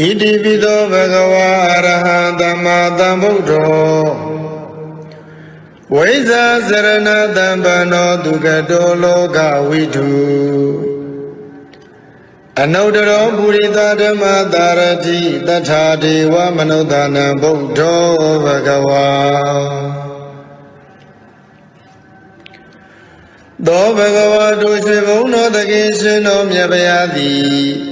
ဣတိပိသောဘဂဝါအရဟံသမ္မာသမ္ဗုဒ္ဓောဝိဇာစရဏတံပနောဒုက္ကတောလောကဝိတုအနုတ္တရောပုရိသဓမ္မတာရတိတထာဒေဝမနုဿာနံဗုဒ္ဓောဘဂဝါသောဘဂဝါတို့ရွှေဘုံတော်တကိရှင်တော်မြတ်ဗျာသည်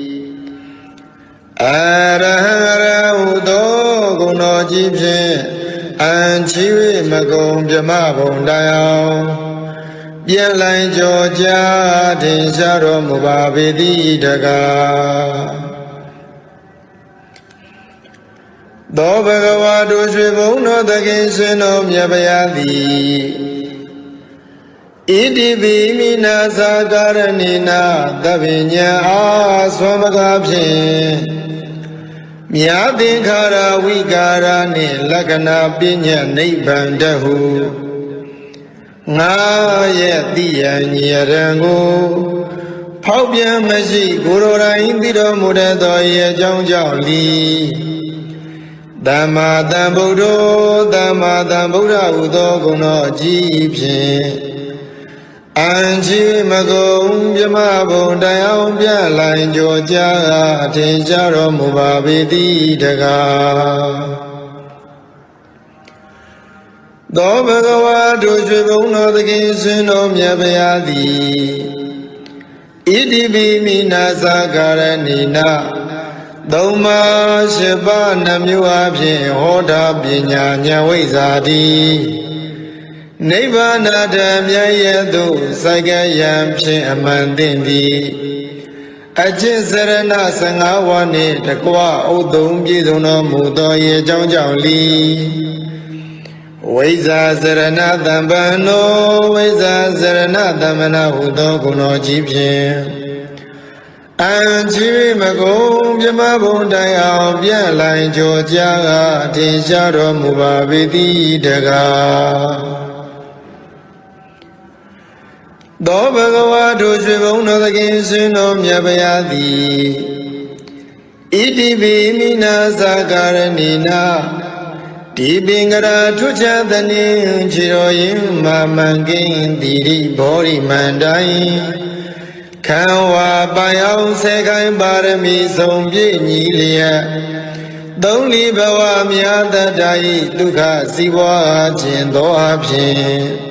အရဟံရဟုသောဂုဏတော်ကြီးဖြင့်အံချီ၍မကုံမြမဘုံတိုင်အောင်ပြန်လိုင်းကြောကြထင်ရှားတော်မူပါပေသည်တကားသောဘဂဝါတို့ရွှေဘုံတော်သခင်ရှင်တော်မြတ်ဗျာသည် ဣတိပိမိနာသာကာရဏိနာသဗ္ဗညံအာသွမ်းမကားဖြင့်မြာသင်္ခါရဝိကာရနှင့်လက္ခဏာပညာနိဗ္ဗာန်တဟုငါရဲ့တိယံညရံကိုဖောက်ပြန်မရှိကိုယ်တော်တိုင်သိတော်မူတတ်သောဤအကြောင်းကြောင့်လီသမ္မာသမ္ဗုဒ္ဓောသမ္မာသမ္ဗုဒ္ဓဟုသောဂုဏတော်အကြီးဖြင့် အံချီမကုံမြမဘုံတိုင်အောင်ပြလိုင်ကြောကြအထင်ရှားတော်မူပါပေသည်တကားသောဘဂဝါတို့ရွှေဘုံတော်သခင်ရှင်တော်မြတ်ဗျာသည်ဣတိပိမိနာသကာရဏိနာသုံးပါးရှိပါးနှမျိုးအဖြင့်ဟောတာပညာဉာဏ်ဝိဇ္ဇာတိ နိဗ္ဗာန်တမြတ်ရဲ့သို့စိုက်ကယံဖြင့်အမှန်သိသည်အကျင့်စရဏ15ဝါးနှင့်တကွဥသုံးပြည့်စုံတော်မူသောရေအကြောင်းကြောင့်လီဝိဇာစရဏတံပန္နောဝိဇာစရဏတမ္မနာဟုသောဂုဏတော်ကြီးဖြင့်အံချီမကုံမြမဘုံတိုင်အောင်ပြန့်လိုင်ကြောကြားကထင်ရှားတော်မူပါပေသည်တကား သောဘဂဝါတို့ရွှေဘုံတော်သခင်ရှင်တော်မြတ်ဗျာသည်ဣတိပိမိနာသကာရဏိနာဒီပင်ကရာထွချသနေခြေတော်ရင်မာမန်ကင်းတိရိဘောရိမန္တိုင်ခံဝါပိုင်အောင်ဆယ်ခိုင်ပါရမီဆုံးပြည့်ညီလျက်သုံးလီဘဝမြာတတ္တဤဒုက္ခစီးပွားခြင်းသောအဖြစ်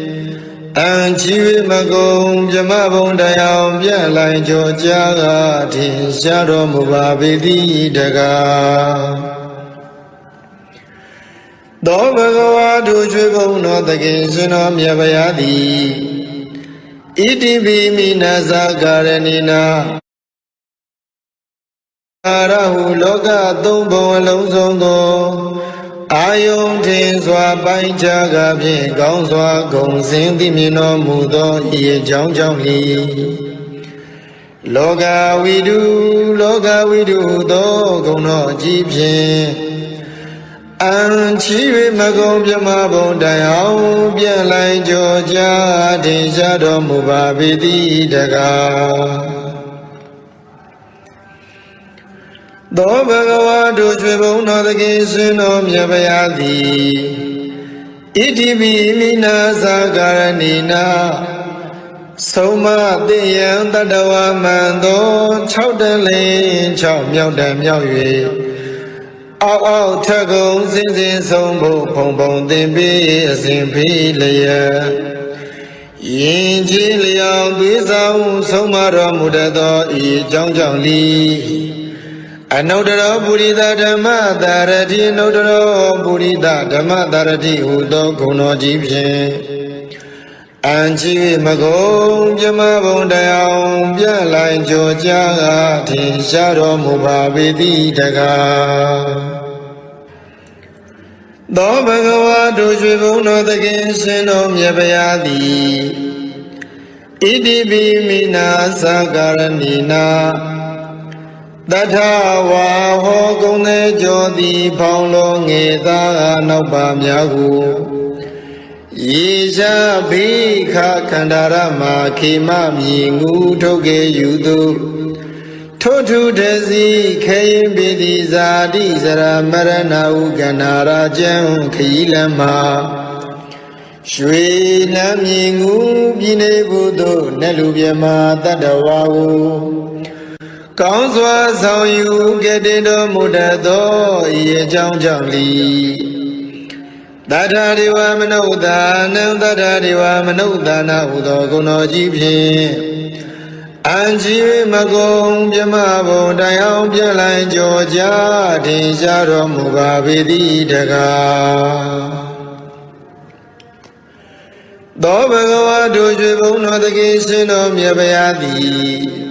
အံချီဝမကုံမြမဘုံတရားပြန့်လိုက်ကြောကြားကထင်ရှားတော်မူပါပေသည်တကားသောဘဂဝါတို့ချွေဘုံတော်တခင်ရှင်တော်မြတ်ဗျာသည်ဣတိပိမိနာဇာကာရဏိနာအာရဟုလောကသုံးဘုံအလုံးစုံသော အာယုန်ထင်စွာပိုင်းခြားကဖြင့်ကောင်းစွာဂုံစင်သိမြင်တော်မူသောဤအကြောင်းကြောင့်လီလောကဝိတုလောကဝိတုသောဂုံတော်အကြီးဖြင့်အံချီ၍မကုံပြမဘုံတိုင်အောင်ပြန်လိုက်ကြောကြားထင်ရှားတော်မူပါပေသည်တကား သောဘဂဝါတို့ကျွေဘုံတော်သခင်ရှင်တော်မြတ်ဗျာသည်ဣတိပိမိနာသာကာရဏိနာသုံးမသိယံတတဝမံသော6တလင်း6မြောက်တံမြောက်၍အောက်အောက်ထက်ကုံစင်စင်ဆုံးဖို့ဖုံဖုံသင်ပြီးအစဉ်ဖိလျက်ယင်ကြီးလျောင်သွေးဆောင်ဆုံးမတော်မူတတ်သောဤအကြောင်းကြောင့်လီ အနုတ္တရောပုရိသဓမ္မတာရတိအနုတ္တရောပုရိသဓမ္မတာရတိဟူသောဂုဏတော်ကြီးဖြင့်အံချီမကုံပြမဘုံတရားပြလိုက်ကြောကြားကထင်ရှားတော်မူပါပေတိတကားသောဘဂဝါတို့ရွှေဘုံတော်သခင်ရှင်တော်မြတ်ဗျာသည်ဣတိပိမိနာသကာရဏီနာ တထဝါဟောကုံသေးကြောသည်ဖောင်းလုံးငေသာနောက်ပါများကိုယေရှာဘိခခန္ဓာရမခေမမြည်ငူထုတ်ကေယူသူထိုထုတစီခေရင်ပိတိဇာတိစရမရဏဟုကန္နာရာကျံခရီးလမ်းမှာရွှေနမ်းမြည်ငူပြည်နေဘုသို့နတ်လူမြမတတ္တဝါကို ကောင်းစွာဆောင်ယူကတည်တော်မူတတ်သောဤအကြောင်းကြောင့်လီတထာဒေဝမနုဿာနံတထာဒေဝမနုဿာနာဟုသောဂုဏတော်ကြီးဖြင့်အံကြီးမကုံမြမဘုံတရားပြလိုက်ကြောကြထင်ရှားတော်မူပါပေသည်တကားသောဘဂဝါတို့ရွှေဘုံတော်တကိရှင်တော်မြတ်ဗျာသည်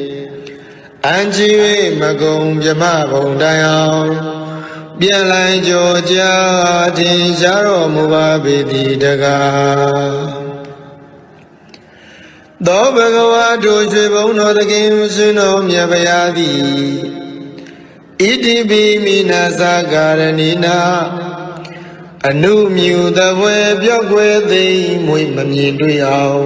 အံချီ၍မကုံမြမဘုံတိုင်အောင်ပြန်လိုက်ကြောကြာတင်ရှားတော်မူပါပေသည်တကားသောဘဂဝါတို့ရွှေဘုံတော်သခင်ရှင်တော်မြတ်ဗျာသည်ဣတိပိမိနာသကာရဏိနာအနုမြူတပွဲပြောက်ွယ်သိမ့်မွေမမြင်တွေ့အောင်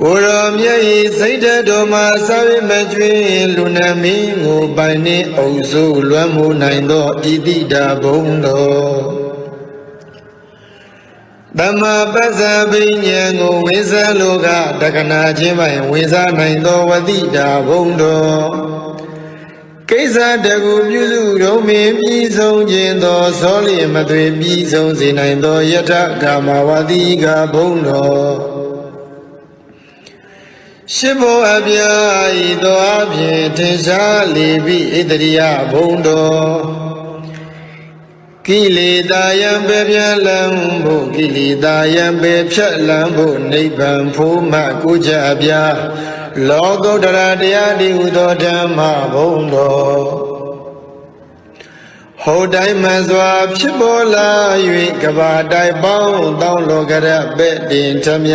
ကိုရောမြတ်ဤစိတ်တတော်မှာစာဝိမကျွင်းလူနမင်းကိုပိုင်နှင့်အုပ်စိုးလွမ်းမိုးနိုင်သောဣတိတာဘုံတော်တမပစ္စပိညာကိုဝိဇ္ဇလောကတက္ကနာချင်းပိုင်ဝိဇ္ဇနိုင်သောဝတိတာဘုံတော်ကိစ္စတကူပြုစုတော်မင်းပြီးဆုံးခြင်းသောဇောလျင်မသွေပြီးဆုံးစေနိုင်သောယထကာမဝတိကဘုံတော် ရှိဘောအပြာဤသောအဖြင့်ထင်ရှားလေပြီဣတရိယဘုံတော်ကိလေသာယံပေပြလံဖို့ကိလေသာယံပေဖြတ်လံဖို့နိဗ္ဗာန်ဖို့မှကိုကြပြလောကုတ္တရာတရားဒီဟုသောဓမ္မဘုံတော်ဟောတိုင်းမှစွာဖြစ်ပေါ်လာ၍ကဘာတိုင်ပေါင်းတောင်းလောကရပဲ့တင်ထမြ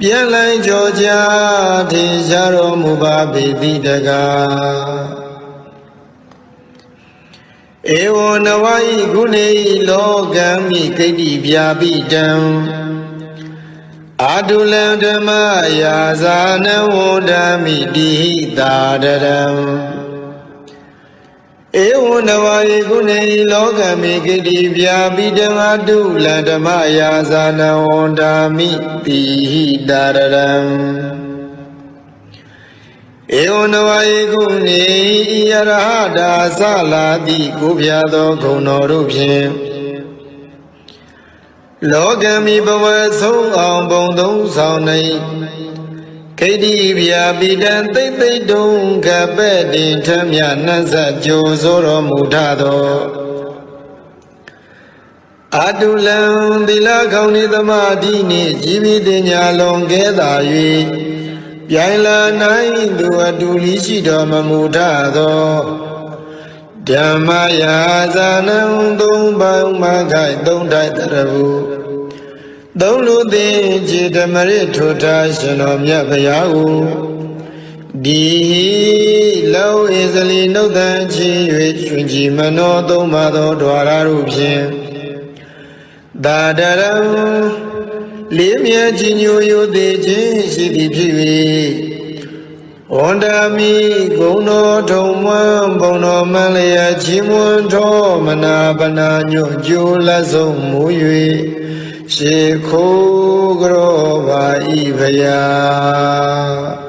ပြန်လိုက်ကြောကြထင်ရှားတော်မူပါပေတိတကားဧဝံနဝဤကုဏေဤလောကံမိကိတ္တိပြာပိတံအာတုလံဓမ္မယာဇာနဝန္ဒမိတိဟိတာတရံ ဧဝံနဝဤကုဏေဤလောကံမိကိတ္တိပြာပိတံအာတုလံဓမ္မယာဇာနဝန္ဒမိတိဟိတာရံဧဝံနဝယေကုဏေဤယရဟတာသလာတိကိုပြသောဂုဏတော်တို့ဖြင့်လောကမိဘဝဆုံးအောင်ဘုံသုံးဆောင်နေ ခိတိဗျာပိတံသိမ့်သိမ့်တုံကပဲ့တင်ထမြနှက်ဆက်ကြိုဆိုတော်မူထသောအတုလံသီလကောင်းနေသမာဓိနှင့်ជីវិတညာလွန်ကဲသာ၍ပြိုင်လာနိုင်သူအတူလီရှိတော်မမူထသောဓမ္မယာဇာနံသုံးပေါင်းမခိုက်သုံးတိုက်တရဘူး သုံးလူသည်ခြေဓမ္မရထိုထားရှင်တော်မြတ်ဗျာကိုဒီလောဣဇလီနှုတ်တန်ချီ၍ရှင်ကြီးမနောသုံးပါသောဓဝရတို့ဖြင့်သာဒရံလေးမြတ်ကြီးညိုယိုသေးခြင်းရှိသည်ဖြစ်၍ဝန္ဒာမိဂုံတော်ထုံမွန်းဘုံတော်မန်းလျက်ချီးမွမ်းတော်မနာပနာညွတ်ကြိုးလက်ဆုံးမူ၍ ရှေခိုးကြောပါဤဖရာ